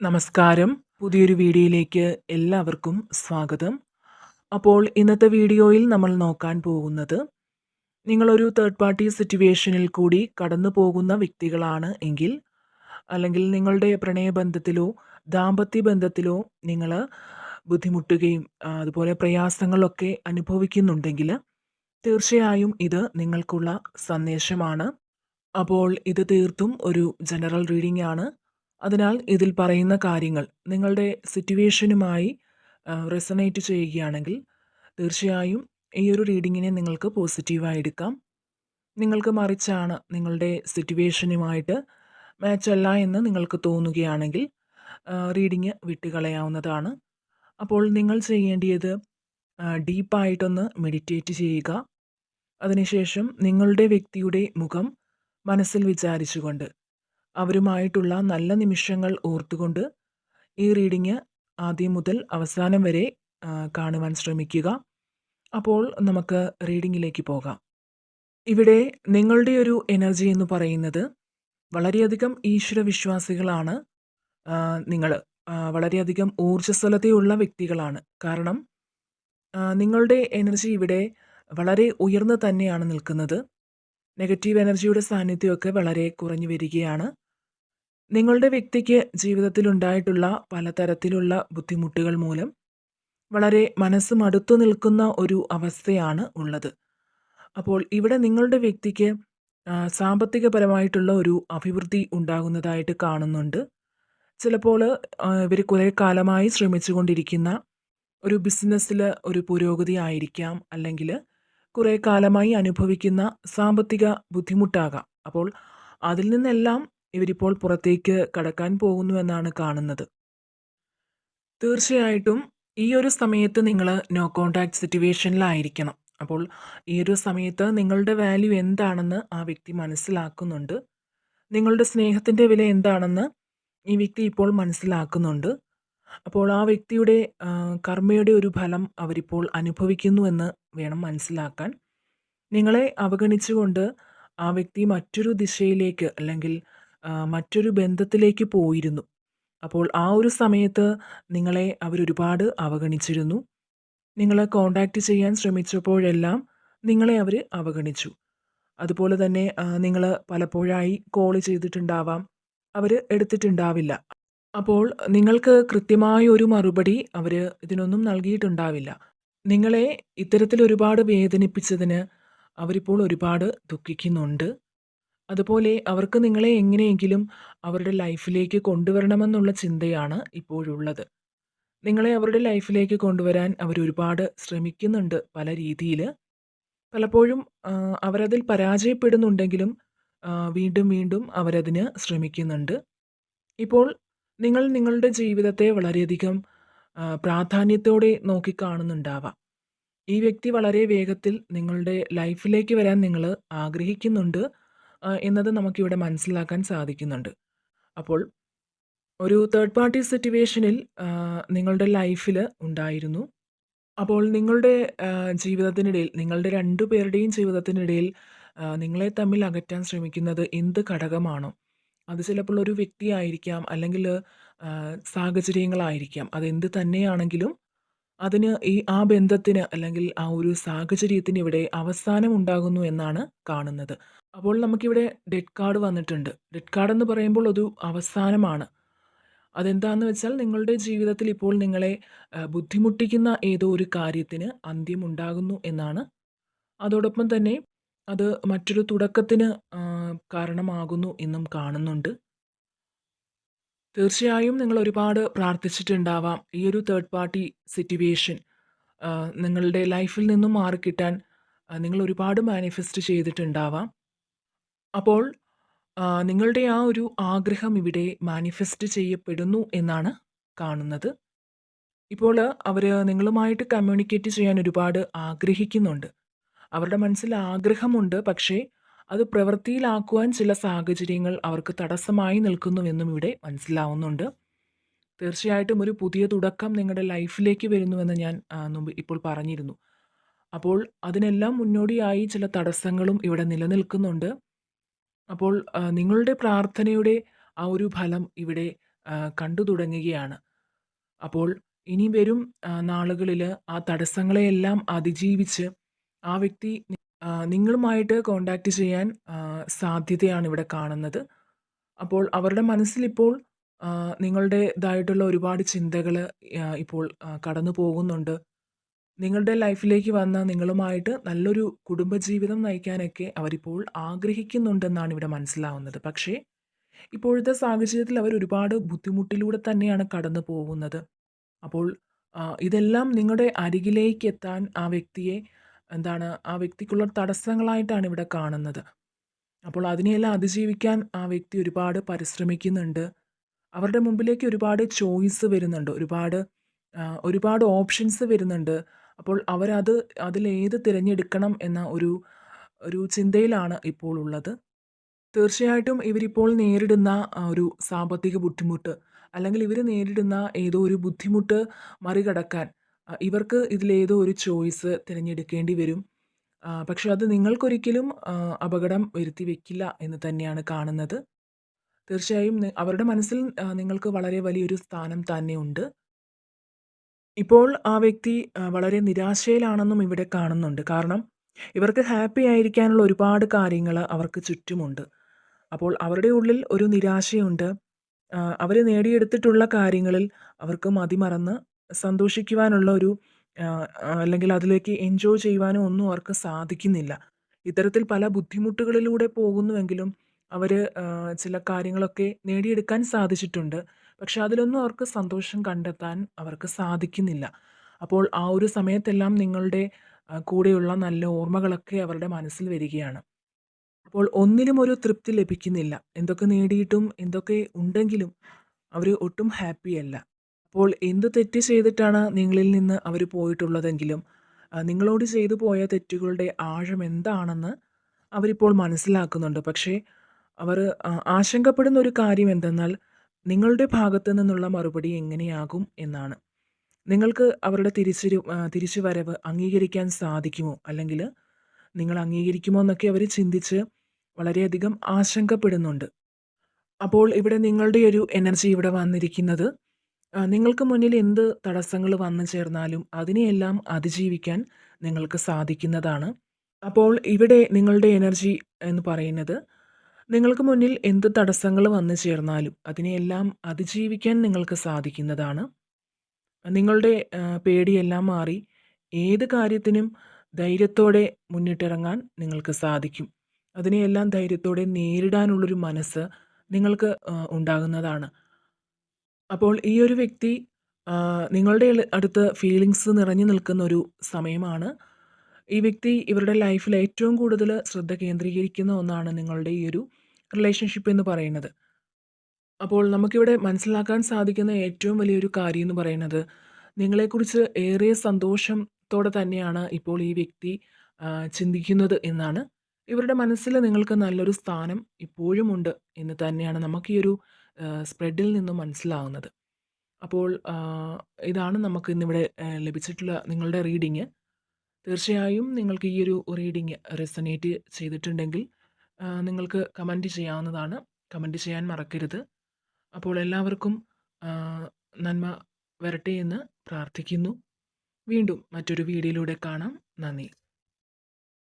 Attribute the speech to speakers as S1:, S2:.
S1: നമസ്കാരം. പുതിയൊരു വീഡിയോയിലേക്ക് എല്ലാവർക്കും സ്വാഗതം. അപ്പോൾ ഇന്നത്തെ വീഡിയോയിൽ നമ്മൾ നോക്കാൻ പോകുന്നത് നിങ്ങളൊരു തേർഡ് പാർട്ടി സിറ്റുവേഷനിൽ കൂടി കടന്നു പോകുന്ന വ്യക്തികളാണ് എങ്കിൽ അല്ലെങ്കിൽ നിങ്ങളുടെ പ്രണയബന്ധത്തിലോ ദാമ്പത്യ ബന്ധത്തിലോ നിങ്ങൾ ബുദ്ധിമുട്ടുകയും അതുപോലെ പ്രയാസങ്ങളൊക്കെ അനുഭവിക്കുന്നുണ്ടെങ്കിൽ തീർച്ചയായും ഇത് നിങ്ങൾക്കുള്ള സന്ദേശമാണ്. അപ്പോൾ ഇത് തീർത്തും ഒരു ജനറൽ റീഡിംഗ് ആണ്. അതിനാൽ ഇതിൽ പറയുന്ന കാര്യങ്ങൾ നിങ്ങളുടെ സിറ്റുവേഷനുമായി റെസണേറ്റ് ചെയ്യുകയാണെങ്കിൽ തീർച്ചയായും ഈ ഒരു റീഡിങ്ങിനെ നിങ്ങൾക്ക് പോസിറ്റീവായി എടുക്കാം. നിങ്ങൾക്ക് മറിച്ചാണ് നിങ്ങളുടെ സിറ്റുവേഷനുമായിട്ട് മാച്ച് അല്ല എന്ന് നിങ്ങൾക്ക് തോന്നുകയാണെങ്കിൽ റീഡിങ് വിട്ടുകളയാവുന്നതാണ്. അപ്പോൾ നിങ്ങൾ ചെയ്യേണ്ടിയത് ഡീപ്പായിട്ടൊന്ന് മെഡിറ്റേറ്റ് ചെയ്യുക. അതിനുശേഷം നിങ്ങളുടെ വ്യക്തിയുടെ മുഖം മനസ്സിൽ വിചാരിച്ചുകൊണ്ട് അവരുമായിട്ടുള്ള നല്ല നിമിഷങ്ങൾ ഓർത്തുകൊണ്ട് ഈ റീഡിങ് ആദ്യം മുതൽ അവസാനം വരെ കാണുവാൻ ശ്രമിക്കുക. അപ്പോൾ നമുക്ക് റീഡിങ്ങിലേക്ക് പോകാം. ഇവിടെ നിങ്ങളുടെ ഒരു എനർജി എന്ന് പറയുന്നത് വളരെയധികം ഈശ്വര വിശ്വാസികളാണ് നിങ്ങൾ. വളരെയധികം ഊർജസ്വലതയുള്ള വ്യക്തികളാണ്. കാരണം നിങ്ങളുടെ എനർജി ഇവിടെ വളരെ ഉയർന്നു തന്നെയാണ് നിൽക്കുന്നത്. നെഗറ്റീവ് എനർജിയുടെ സാന്നിധ്യമൊക്കെ വളരെ കുറഞ്ഞു വരികയാണ്. നിങ്ങളുടെ വ്യക്തിക്ക് ജീവിതത്തിൽ ഉണ്ടായിട്ടുള്ള പലതരത്തിലുള്ള ബുദ്ധിമുട്ടുകൾ മൂലം വളരെ മനസ്സ് മടുത്തു നിൽക്കുന്ന ഒരു അവസ്ഥയാണ് ഉള്ളത്. അപ്പോൾ ഇവിടെ നിങ്ങളുടെ വ്യക്തിക്ക് സാമ്പത്തികപരമായിട്ടുള്ള ഒരു അഭിവൃദ്ധി ഉണ്ടാകുന്നതായിട്ട് കാണുന്നുണ്ട്. ചിലപ്പോൾ ഇവർ കുറേ കാലമായി ശ്രമിച്ചുകൊണ്ടിരിക്കുന്ന ഒരു ബിസിനസ്സിൽ ഒരു പുരോഗതി ആയിരിക്കാം അല്ലെങ്കിൽ കുറേ കാലമായി അനുഭവിക്കുന്ന സാമ്പത്തിക ബുദ്ധിമുട്ടാകാം. അപ്പോൾ അതിൽ നിന്നെല്ലാം ഇവരിപ്പോൾ പുറത്തേക്ക് കടക്കാൻ പോകുന്നുവെന്നാണ് കാണുന്നത്. തീർച്ചയായിട്ടും ഈ ഒരു സമയത്ത് നിങ്ങൾ നോ കോണ്ടാക്ട് സിറ്റുവേഷനിലായിരിക്കണം അപ്പോൾ ഈ ഒരു സമയത്ത് നിങ്ങളുടെ വാല്യൂ എന്താണെന്ന് ആ വ്യക്തി മനസ്സിലാക്കുന്നുണ്ട്. നിങ്ങളുടെ സ്നേഹത്തിന്റെ വില എന്താണെന്ന് ഈ വ്യക്തി ഇപ്പോൾ മനസ്സിലാക്കുന്നുണ്ട്. അപ്പോൾ ആ വ്യക്തിയുടെ കർമ്മയുടെ ഒരു ഫലം അവരിപ്പോൾ അനുഭവിക്കുന്നു എന്ന് വേണം മനസ്സിലാക്കാൻ. നിങ്ങളെ അവഗണിച്ചുകൊണ്ട് ആ വ്യക്തി മറ്റൊരു ദിശയിലേക്ക് അല്ലെങ്കിൽ മറ്റൊരു ബന്ധത്തിലേക്ക് പോയിരുന്നു. അപ്പോൾ ആ ഒരു സമയത്ത് നിങ്ങളെ അവരൊരുപാട് അവഗണിച്ചിരുന്നു. നിങ്ങളെ കോണ്ടാക്റ്റ് ചെയ്യാൻ ശ്രമിച്ചപ്പോഴെല്ലാം നിങ്ങളെ അവർ അവഗണിച്ചു. അതുപോലെ തന്നെ നിങ്ങൾ പലപ്പോഴായി കോൾ ചെയ്തിട്ടുണ്ടാവാം. അവർ എടുത്തിട്ടുണ്ടാവില്ല. അപ്പോൾ നിങ്ങൾക്ക് കൃത്യമായ ഒരു മറുപടി അവർ ഇതിനൊന്നും നൽകിയിട്ടുണ്ടാവില്ല. നിങ്ങളെ ഇത്തരത്തിൽ ഒരുപാട് വേദനിപ്പിച്ചതിന് അവരിപ്പോൾ ഒരുപാട് ദുഃഖിക്കുന്നുണ്ട്. അതുപോലെ അവർക്ക് നിങ്ങളെ എങ്ങനെയെങ്കിലും അവരുടെ ലൈഫിലേക്ക് കൊണ്ടുവരണമെന്നുള്ള ചിന്തയാണ് ഇപ്പോഴുള്ളത്. നിങ്ങളെ അവരുടെ ലൈഫിലേക്ക് കൊണ്ടുവരാൻ അവർ ഒരുപാട് ശ്രമിക്കുന്നുണ്ട് പല രീതിയിൽ പലപ്പോഴും അവരതിൽ പരാജയപ്പെടുന്നുണ്ടെങ്കിലും വീണ്ടും വീണ്ടും അവരതിന് ശ്രമിക്കുന്നുണ്ട്. ഇപ്പോൾ നിങ്ങൾ നിങ്ങളുടെ ജീവിതത്തെ വളരെയധികം പ്രാധാന്യത്തോടെ നോക്കിക്കാണുന്നുണ്ടാവാം. ഈ വ്യക്തി വളരെ വേഗത്തിൽ നിങ്ങളുടെ ലൈഫിലേക്ക് വരാൻ നിങ്ങൾ ആഗ്രഹിക്കുന്നുണ്ട്. എന്നത് നമുക്കിവിടെ മനസ്സിലാക്കാൻ സാധിക്കുന്നുണ്ട്. അപ്പോൾ ഒരു തേർഡ് പാർട്ടി സിറ്റുവേഷനിൽ നിങ്ങളുടെ ലൈഫിൽ ഉണ്ടായിരുന്നു. അപ്പോൾ നിങ്ങളുടെ ജീവിതത്തിനിടയിൽ നിങ്ങളുടെ രണ്ടു പേരുടെയും ജീവിതത്തിനിടയിൽ നിങ്ങളെ തമ്മിൽ അകറ്റാൻ ശ്രമിക്കുന്നത് എന്ത് ഘടകമാണോ? അത് ചിലപ്പോൾ ഒരു വ്യക്തിയായിരിക്കാം അല്ലെങ്കിൽ സാഹചര്യങ്ങളായിരിക്കാം. അതെന്ത് തന്നെയാണെങ്കിലും അതിന് ഈ ആ ബന്ധത്തിന് അല്ലെങ്കിൽ ആ ഒരു സാഹചര്യത്തിന് ഇവിടെ അവസാനം ഉണ്ടാകുന്നു എന്നാണ് കാണുന്നത്. അപ്പോൾ നമുക്കിവിടെ ഡെഡ് കാർഡ് വന്നിട്ടുണ്ട്. ഡെഡ് കാർഡ് എന്ന് പറയുമ്പോൾ ഒരു അവസാനമാണ്. അതെന്താന്ന് വെച്ചാൽ നിങ്ങളുടെ ജീവിതത്തിൽ ഇപ്പോൾ നിങ്ങളെ ബുദ്ധിമുട്ടിക്കുന്ന ഏതോ ഒരു കാര്യത്തിന് അന്ത്യം ഉണ്ടാകുന്നു എന്നാണ്. അതോടൊപ്പം തന്നെ അത് മറ്റൊരു തുടക്കത്തിന് കാരണമാകുന്നു എന്നും കാണുന്നുണ്ട്. തീർച്ചയായും നിങ്ങൾ ഒരുപാട് പ്രാർത്ഥിച്ചിട്ടുണ്ടാവാം ഈ ഒരു തേർഡ് പാർട്ടി സിറ്റുവേഷൻ നിങ്ങളുടെ ലൈഫിൽ നിന്നും മാറിക്കിട്ടാൻ കിട്ടാൻ നിങ്ങൾ ഒരുപാട് മാനിഫെസ്റ്റ് ചെയ്തിട്ടുണ്ടാവാം. അപ്പോൾ നിങ്ങളുടെ ആ ഒരു ആഗ്രഹം ഇവിടെ മാനിഫെസ്റ്റ് ചെയ്യപ്പെടുന്നു എന്നാണ് കാണുന്നത്. ഇപ്പോൾ അവർ നിങ്ങളുമായിട്ട് കമ്മ്യൂണിക്കേറ്റ് ചെയ്യാൻ ഒരുപാട് ആഗ്രഹിക്കുന്നുണ്ട്. അവരുടെ മനസ്സിൽ ആഗ്രഹമുണ്ട് പക്ഷേ അത് പ്രവൃത്തിയിലാക്കുവാൻ ചില സാഹചര്യങ്ങൾ അവർക്ക് തടസ്സമായി നിൽക്കുന്നുവെന്നും ഇവിടെ മനസ്സിലാവുന്നുണ്ട്. തീർച്ചയായിട്ടും ഒരു പുതിയ തുടക്കം നിങ്ങളുടെ ലൈഫിലേക്ക് വരുന്നുവെന്ന് ഞാൻ മുമ്പ് ഇപ്പോൾ പറഞ്ഞിരുന്നു. അപ്പോൾ അതിനെല്ലാം മുന്നോടിയായി ചില തടസ്സങ്ങളും ഇവിടെ നിലനിൽക്കുന്നുണ്ട്. അപ്പോൾ നിങ്ങളുടെ പ്രാർത്ഥനയുടെ ആ ഒരു ഫലം ഇവിടെ കണ്ടു തുടങ്ങുകയാണ്. അപ്പോൾ ഇനി വരും നാളുകളിൽ ആ തടസ്സങ്ങളെയെല്ലാം അതിജീവിച്ച് ആ വ്യക്തി നിങ്ങളുമായിട്ട് കോണ്ടാക്ട് ചെയ്യാൻ സാധ്യതയാണ് ഇവിടെ കാണുന്നത്. അപ്പോൾ അവരുടെ മനസ്സിലിപ്പോൾ നിങ്ങളുടേതായിട്ടുള്ള ഒരുപാട് ചിന്തകൾ ഇപ്പോൾ കടന്നു പോകുന്നുണ്ട്. നിങ്ങളുടെ ലൈഫിലേക്ക് വന്ന നിങ്ങളുമായിട്ട് നല്ലൊരു കുടുംബജീവിതം നയിക്കാനൊക്കെ അവരിപ്പോൾ ആഗ്രഹിക്കുന്നുണ്ടെന്നാണ് ഇവിടെ മനസ്സിലാവുന്നത്. പക്ഷേ ഇപ്പോഴത്തെ സാഹചര്യത്തിൽ അവർ ഒരുപാട് ബുദ്ധിമുട്ടിലൂടെ തന്നെയാണ് കടന്നു പോകുന്നത്. അപ്പോൾ ഇതെല്ലാം നിങ്ങളുടെ അരികിലേക്ക് എത്താൻ ആ വ്യക്തിയെ എന്താണ് ആ വ്യക്തിക്കുള്ള തടസ്സങ്ങളായിട്ടാണ് ഇവിടെ കാണുന്നത്. അപ്പോൾ അതിനെയെല്ലാം അതിജീവിക്കാൻ ആ വ്യക്തി ഒരുപാട് പരിശ്രമിക്കുന്നുണ്ട്. അവരുടെ മുമ്പിലേക്ക് ഒരുപാട് ചോയ്സ് വരുന്നുണ്ട്. ഒരുപാട് ഒരുപാട് ഓപ്ഷൻസ് വരുന്നുണ്ട്. അപ്പോൾ അവരത് അതിലേത് തിരഞ്ഞെടുക്കണം എന്ന ഒരു ഒരു ചിന്തയിലാണ് ഇപ്പോൾ ഉള്ളത്. തീർച്ചയായിട്ടും ഇവരിപ്പോൾ നേരിടുന്ന ഒരു സാമ്പത്തിക ബുദ്ധിമുട്ട് അല്ലെങ്കിൽ ഇവർ നേരിടുന്ന ഏതോ ഒരു ബുദ്ധിമുട്ട് മറികടക്കാൻ ഇവർക്ക് ഇതിലേതോ ഒരു ചോയ്സ് തിരഞ്ഞെടുക്കേണ്ടി വരും. പക്ഷെ അത് നിങ്ങൾക്കൊരിക്കലും അപകടം വരുത്തി വെക്കില്ല എന്ന് തന്നെയാണ് കാണുന്നത്. തീർച്ചയായും അവരുടെ മനസ്സിൽ നിങ്ങൾക്ക് വളരെ വലിയൊരു സ്ഥാനം തന്നെയുണ്ട്. ഇപ്പോൾ ആ വ്യക്തി വളരെ നിരാശയിലാണെന്നും ഇവിടെ കാണുന്നുണ്ട്. കാരണം ഇവർക്ക് ഹാപ്പി ആയിരിക്കാനുള്ള ഒരുപാട് കാര്യങ്ങൾ അവർക്ക് ചുറ്റുമുണ്ട്. അപ്പോൾ അവരുടെ ഉള്ളിൽ ഒരു നിരാശയുണ്ട്. അവർ നേടിയെടുത്തിട്ടുള്ള കാര്യങ്ങളിൽ അവർക്ക് മതിമറന്ന് സന്തോഷിക്കുവാനുള്ള ഒരു അല്ലെങ്കിൽ അതിലേക്ക് എൻജോയ് ചെയ്യുവാനോ ഒന്നും അവർക്ക് സാധിക്കുന്നില്ല. ഇത്തരത്തിൽ പല ബുദ്ധിമുട്ടുകളിലൂടെ പോകുന്നുവെങ്കിലും അവർ ചില കാര്യങ്ങളൊക്കെ നേടിയെടുക്കാൻ സാധിച്ചിട്ടുണ്ട്. പക്ഷെ അതിലൊന്നും അവർക്ക് സന്തോഷം കണ്ടെത്താൻ അവർക്ക് സാധിക്കുന്നില്ല. അപ്പോൾ ആ ഒരു സമയത്തെല്ലാം നിങ്ങളുടെ കൂടെയുള്ള നല്ല ഓർമ്മകളൊക്കെ അവരുടെ മനസ്സിൽ വരികയാണ്. അപ്പോൾ ഒന്നിലും ഒരു തൃപ്തി ലഭിക്കുന്നില്ല. എന്തൊക്കെ നേടിയിട്ടും എന്തൊക്കെ ഉണ്ടെങ്കിലും അവർ ഒട്ടും ഹാപ്പിയല്ല. അപ്പോൾ എന്ത് തെറ്റ് ചെയ്തിട്ടാണ് നിങ്ങളിൽ നിന്ന് അവർ പോയിട്ടുള്ളതെങ്കിലും നിങ്ങളോട് ചെയ്തു പോയ തെറ്റുകളുടെ ആഴം എന്താണെന്ന് അവരിപ്പോൾ മനസ്സിലാക്കുന്നുണ്ട്. പക്ഷേ അവർ ആശങ്കപ്പെടുന്ന ഒരു കാര്യം എന്തെന്നാൽ നിങ്ങളുടെ ഭാഗത്തു നിന്നുള്ള മറുപടി എങ്ങനെയാകും എന്നാണ്. നിങ്ങൾക്ക് അവരുടെ തിരിച്ചു തിരിച്ചു വരവ് അംഗീകരിക്കാൻ സാധിക്കുമോ? അല്ലെങ്കിൽ നിങ്ങൾ അംഗീകരിക്കുമോ എന്നൊക്കെ അവർ ചിന്തിച്ച് വളരെയധികം ആശങ്കപ്പെടുന്നുണ്ട്. അപ്പോൾ ഇവിടെ നിങ്ങളുടെ ഒരു എനർജി ഇവിടെ വന്നിരിക്കുന്നത് നിങ്ങൾക്ക് മുന്നിൽ എന്ത് തടസ്സങ്ങൾ വന്നു ചേർന്നാലും അതിനെയെല്ലാം അതിജീവിക്കാൻ നിങ്ങൾക്ക് സാധിക്കുന്നതാണ്. അപ്പോൾ ഇവിടെ നിങ്ങളുടെ എനർജി എന്ന് പറയുന്നത് നിങ്ങൾക്ക് മുന്നിൽ എന്ത് തടസ്സങ്ങൾ വന്നു ചേർന്നാലും അതിനെയെല്ലാം അതിജീവിക്കാൻ നിങ്ങൾക്ക് സാധിക്കുന്നതാണ്. നിങ്ങളുടെ പേടിയെല്ലാം മാറി ഏത് കാര്യത്തിനും ധൈര്യത്തോടെ മുന്നിട്ടിറങ്ങാൻ നിങ്ങൾക്ക് സാധിക്കും. അതിനെയെല്ലാം ധൈര്യത്തോടെ നേരിടാനുള്ളൊരു മനസ്സ് നിങ്ങൾക്ക് ഉണ്ടാകുന്നതാണ്. അപ്പോൾ ഈ ഒരു വ്യക്തി നിങ്ങളുടെ അടുത്ത് ഫീലിങ്സ് നിറഞ്ഞു നിൽക്കുന്ന ഒരു സമയമാണ്. ഈ വ്യക്തി ഇവരുടെ ലൈഫിൽ ഏറ്റവും കൂടുതൽ ശ്രദ്ധ കേന്ദ്രീകരിക്കുന്ന ഒന്നാണ് നിങ്ങളുടെ ഈ ഒരു റിലേഷൻഷിപ്പ് എന്ന് പറയുന്നത്. അപ്പോൾ നമുക്കിവിടെ മനസ്സിലാക്കാൻ സാധിക്കുന്ന ഏറ്റവും വലിയൊരു കാര്യം എന്ന് പറയുന്നത് നിങ്ങളെക്കുറിച്ച് ഏറെ സന്തോഷത്തോടെ തന്നെയാണ് ഇപ്പോൾ ഈ വ്യക്തി ചിന്തിക്കുന്നത് എന്നാണ്. ഇവരുടെ മനസ്സിൽ നിങ്ങൾക്ക് നല്ലൊരു സ്ഥാനം ഇപ്പോഴും ഉണ്ട് എന്ന് തന്നെയാണ് നമുക്കീയൊരു സ്പ്രെഡിൽ നിന്നും മനസ്സിലാവുന്നത്. അപ്പോൾ ഇതാണ് നമുക്ക് ഇന്നിവിടെ ലഭിച്ചിട്ടുള്ള നിങ്ങളുടെ റീഡിങ്. തീർച്ചയായും നിങ്ങൾക്ക് ഈ ഒരു റീഡിങ് റെസനേറ്റ് ചെയ്തിട്ടുണ്ടെങ്കിൽ നിങ്ങൾക്ക് കമന്റ് ചെയ്യാവുന്നതാണ്. കമന്റ് ചെയ്യാൻ മറക്കരുത്. അപ്പോൾ എല്ലാവർക്കും നന്മ വരട്ടെ എന്ന് പ്രാർത്ഥിക്കുന്നു. വീണ്ടും മറ്റൊരു വീഡിയോയിലൂടെ കാണാം. നന്ദി.